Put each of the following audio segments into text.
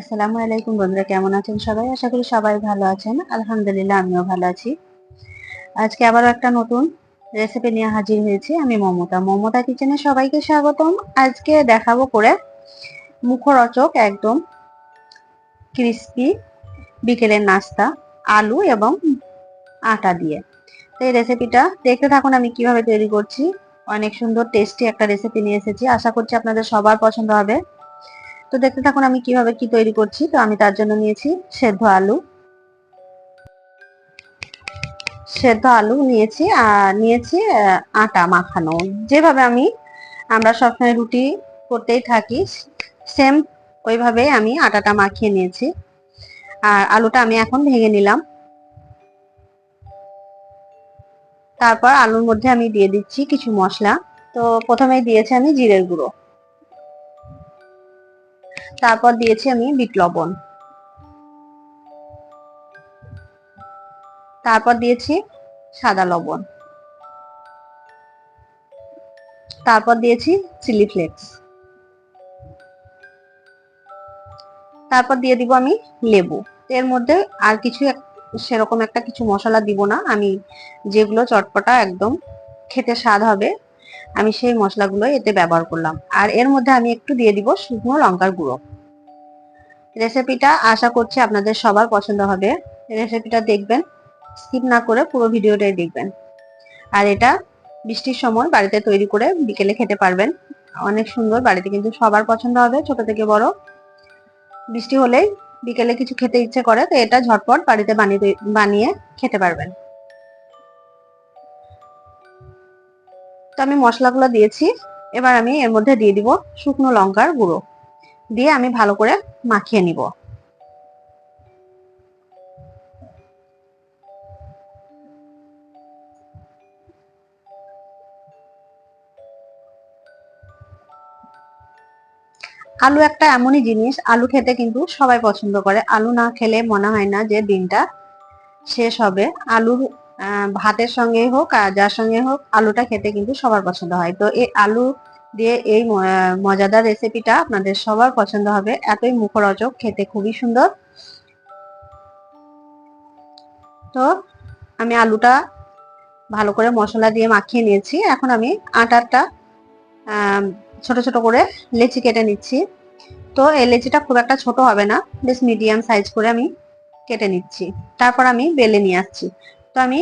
আসসালামু আলাইকুম বন্ধুরা, কেমন আছেন সবাই? আশা করি সবাই ভালো আছেন। আলহামদুলিল্লাহ, আমিও ভালো আছি। আজকে আবারও একটা নতুন রেসিপি নিয়ে হাজির হয়েছি আমি মমতা। মমতা কিচেনে সবাইকে স্বাগতম। আজকে দেখাবো করে মুখরচক, একদম ক্রিস্পি বিকেলের নাস্তা, আলু এবং আটা দিয়ে। তো এই রেসিপিটা দেখতে থাকুন, আমি কীভাবে তৈরি করছি। অনেক সুন্দর টেস্টি একটা রেসিপি নিয়ে এসেছি। আশা করছি আপনাদের সবার পছন্দ হবে। তো দেখতে থাকুন আমি কীভাবে কি তৈরি করছি। তো আমি তার জন্য নিয়েছি সেদ্ধ আলু। সেদ্ধ আলু নিয়েছি, আর নিয়েছি আটা মাখানো। যেভাবে আমি, আমরা সবসময় রুটি করতেই থাকি, সেম ওইভাবে আমি আটাটা মাখিয়ে নিয়েছি। আর আলুটা আমি এখন ভেঙে নিলাম। তারপর আলুর মধ্যে আমি দিয়ে দিচ্ছি কিছু মশলা। তো প্রথমেই দিয়েছি আমি জিরের গুঁড়ো। তারপর দিয়েছি আমি বিট লবণ। তারপর দিয়েছি সাদা লবণ। তারপর দিয়েছি চিলি ফ্লেক্স। তারপর দিয়ে দিব আমি লেবু। এর মধ্যে আর কিছু সেরকম একটা কিছু মশলা দিব না। আমি যেগুলো চটপটা একদম খেতে স্বাদ হবে, আমি সেই মশলাগুলো এতে ব্যবহার করলাম। আর এর মধ্যে আমি একটু দিয়ে দিব শুকনো লঙ্কার গুঁড়ো। রেসিপিটা আশা করছি আপনাদের সবার পছন্দ হবে। রেসিপিটা দেখবেন স্কিপ না করে পুরো ভিডিওটাই দেখবেন। আর এটা বৃষ্টির সময় বাড়িতে তৈরি করে বিকেলে খেতে পারবেন। অনেক সুন্দর, বাড়িতে কিন্তু সবার পছন্দ হবে, ছোট থেকে বড়। বৃষ্টি হলেই বিকেলে কিছু খেতে ইচ্ছে করে, তো এটা ঝটপট বাড়িতে বানিয়ে বানিয়ে খেতে পারবেন। তো আমি মশলাগুলো দিয়েছি, এবার আমি এর মধ্যে দিয়ে দিব শুকনো লঙ্কার গুঁড়ো। দিয়ে আমি ভালো করে মাখিয়ে নিব। আলু একটা এমনই জিনিস, আলু খেতে কিন্তু সবাই পছন্দ করে। আলু না খেলে মনে হয় না যে দিনটা শেষ হবে। আলুর ভাতের সঙ্গে হোক আর যার সঙ্গে হোক, আলুটা খেতে কিন্তু সবার পছন্দ হয়। তো এই আলু দিয়ে এই মজাদার রেসিপিটা আপনাদের সবার পছন্দ হবে। এতই মুখরোচক, খেতে খুবই সুন্দর। তো আমি আলুটা ভালো করে মশলা দিয়ে মাখিয়ে নিয়েছি। এখন আমি আটারটা ছোট ছোট করে লেচি কেটে নিচ্ছি। তো এই লেচিটা খুব একটা ছোট হবে না, বেশ মিডিয়াম সাইজ করে আমি কেটে নিচ্ছি। তারপর আমি বেলে নিয়ে আসছি। তো আমি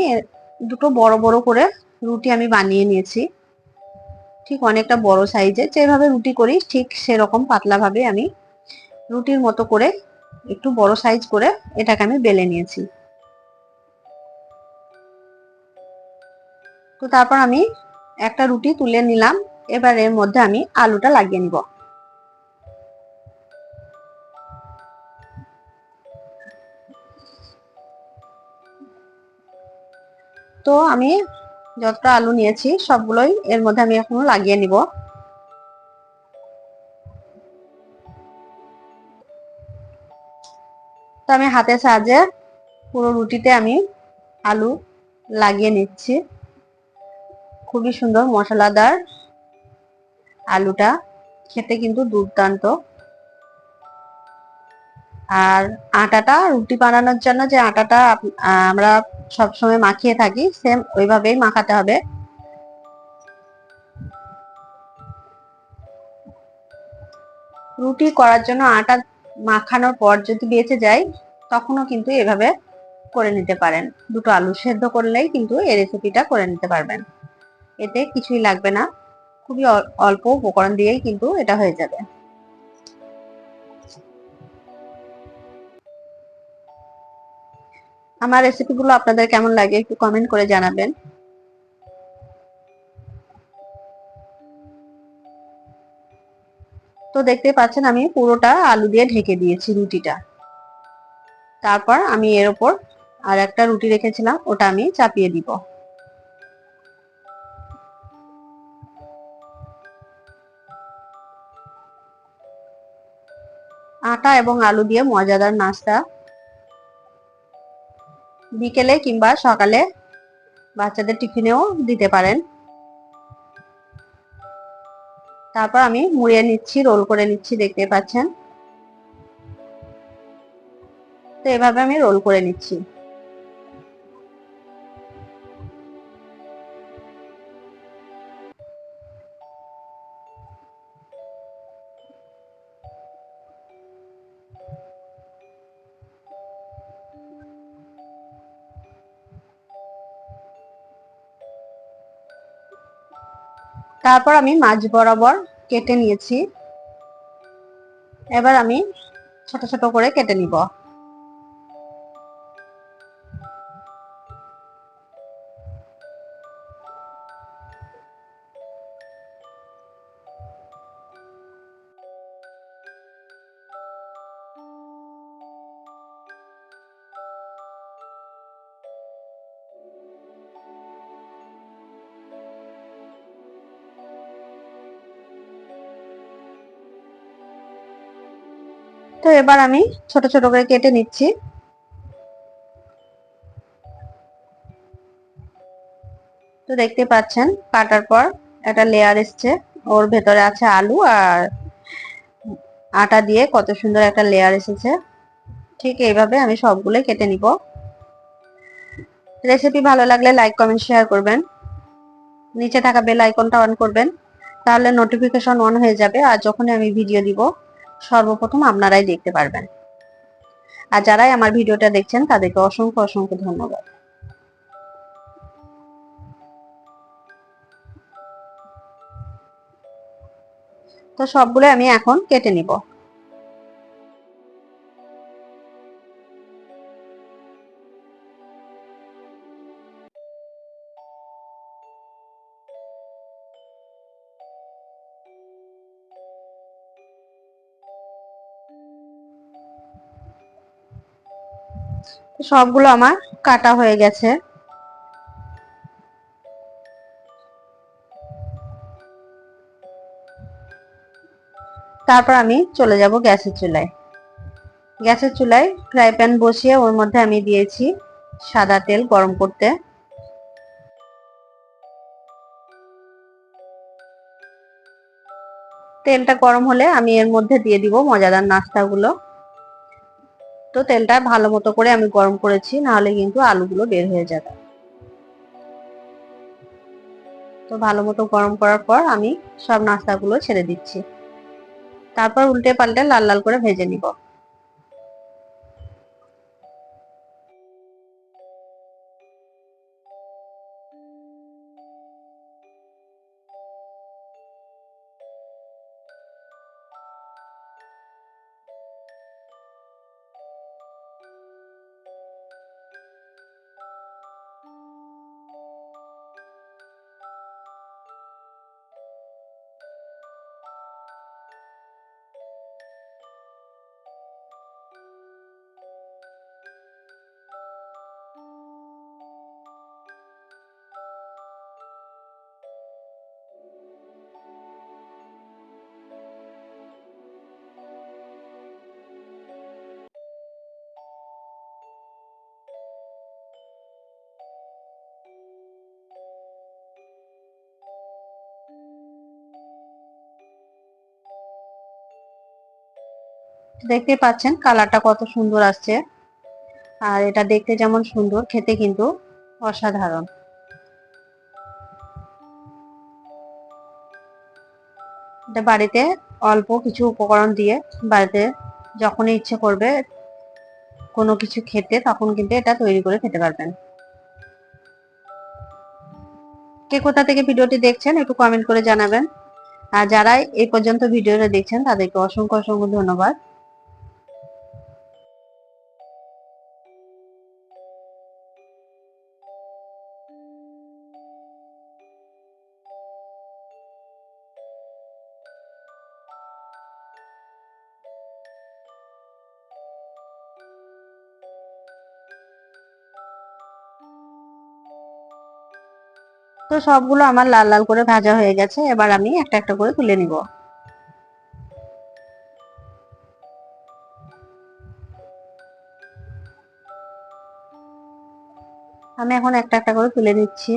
দুটো বড় বড় করে রুটি আমি বানিয়ে নিয়েছি। ঠিক অনেকটা বড় সাইজে যেভাবে রুটি করি, ঠিক সেরকম পাতলা ভাবে আমি রুটির মতো করে একটু বড় সাইজ করে এটাকে আমি বেলে নিয়েছি। তো তারপর আমি একটা রুটি তুলে নিলাম। এবার এর মধ্যে আমি আলুটা লাগিয়ে নিব। তো আমি যতটা আলু নিয়েছি, সবগুলোই এর মধ্যে আমি এখনও লাগিয়ে নিব। তো আমি হাতের সাহায্যে পুরো রুটিতে আমি আলু লাগিয়ে নিচ্ছি। খুবই সুন্দর, মশলাদার আলুটা খেতে কিন্তু দুর্দান্ত। আর আটাটা রুটি বানানোর জন্য যে আটাটা আমরা সবসময় মাখিয়ে থাকি সেম ওইভাবেই মাখাতে হবে। রুটি করার জন্য আটা মাখানোর পর যদি বেঁচে যায়, তখনও কিন্তু এভাবে করে নিতে পারেন। দুটো আলু সেদ্ধ করলেই কিন্তু এই রেসিপিটা করে নিতে পারবেন। এতে কিছুই লাগবে না। খুবই অল্প উপকরণ দিয়েই কিন্তু এটা হয়ে যাবে। আমার রেসিপিগুলো আপনাদের কেমন লাগে একটু কমেন্ট করে জানাবেন। তো দেখতে পাচ্ছেন আমি পুরোটা আলু দিয়ে ঢেকে দিয়েছি রুটিটা। তারপর আমি এর ওপর আর একটা রুটি রেখেছিলাম, ওটা আমি চাপিয়ে দিব। আটা এবং আলু দিয়ে মজাদার নাস্তা বিকেলে কিংবা সকালে বাচ্চাদের টিফিনেও দিতে পারেন। তারপর আমি মুড়িয়ে নিচ্ছি, রোল করে নিচ্ছি, দেখতে পাচ্ছেন? তো এভাবে আমি রোল করে নিচ্ছি। তারপর আমি মাছ বরাবর কেটে নিয়েছি। এবার আমি ছোট ছোট করে কেটে নিব। তো এবার আমি ছোট ছোট করে কেটে নিচ্ছি। তো দেখতে পাচ্ছেন, কাটার পর একটা লেয়ার এসছে। ওর ভেতরে আছে আলু আর আটা দিয়ে কত সুন্দর একটা লেয়ার এসেছে। ঠিক এইভাবে আমি সবগুলোই কেটে নিব। রেসিপি ভালো লাগলে লাইক কমেন্ট শেয়ার করবেন। নিচে থাকা বেল আইকনটা অন করবেন। তাহলে নোটিফিকেশন অন হয়ে যাবে আর যখনই আমি ভিডিও দিব সর্বপ্রথম আপনারাই দেখতে পারবেন। আর যারাই আমার ভিডিওটা দেখছেন, তাদেরকে অসংখ্য অসংখ্য ধন্যবাদ। তো সবগুলো আমি এখন কেটে নিব। সবগুলো আমার কাটা হয়ে গেছে। তারপর আমি চলে যাব গ্যাসের চুলায়। গ্যাসের চুলায় ফ্রাই প্যান বসিয়ে ওর মধ্যে আমি দিয়েছি সাদা তেল গরম করতে। তেলটা গরম হলে আমি এর মধ্যে দিয়ে দিব মজাদার নাস্তাগুলো। তো তেলটা ভালো মতো করে আমি গরম করেছি, নাহলে কিন্তু আলুগুলো বের হয়ে যাবে। তো ভালো মতো গরম করার পর আমি সব নাস্তাগুলো ছেড়ে দিচ্ছি। তারপর উল্টে পাল্টে লাল লাল করে ভেজে নিব। দেখতে পাচ্ছেন কালারটা কত সুন্দর আসছে। আর এটা দেখতে যেমন সুন্দর, খেতে কিন্তু অসাধারণ। এটা বাড়িতে অল্প কিছু উপকরণ দিয়ে বাড়িতে যখনই ইচ্ছে করবে কোনো কিছু খেতে, তখন কিন্তু এটা তৈরি করে খেতে পারবেন। কে কোথা থেকে ভিডিওটি দেখছেন একটু কমেন্ট করে জানাবেন। আর যারা এই পর্যন্ত ভিডিওটা দেখছেন, তাদেরকে অসংখ্য অসংখ্য ধন্যবাদ। তো সবগুলো আমার লাল লাল করে ভাজা হয়ে গেছে। এবার আমি একটা একটা করে তুলে নিব। আমি এখন একটা একটা করে তুলে নিচ্ছি।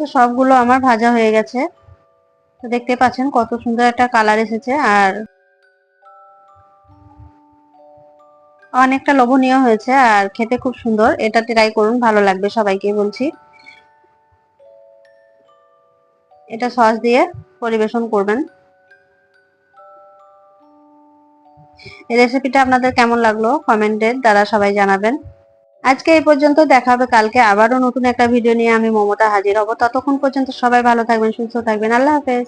তো সবগুলো আমার ভাজা হয়ে গেছে। তো দেখতে পাচ্ছেন কত সুন্দর একটা কালার এসেছে আর অনেকটা লোভনীয় হয়েছে আর খেতে খুব সুন্দর। এটা ট্রাই করুন, ভালো লাগবে সবাইকে বলছি। এটা সস দিয়ে পরিবেশন করবেন। এই রেসিপিটা আপনাদের কেমন লাগল? কমেন্টের দ্বারা সবাই জানাবেন। আজকে এই পর্যন্ত, দেখা হবে কালকে আবারও নতুন একটা ভিডিও নিয়ে। আমি মমতা হাজির হব। ততক্ষণ পর্যন্ত সবাই ভালো থাকবেন, সুস্থ থাকবেন। আল্লাহ হাফেজ।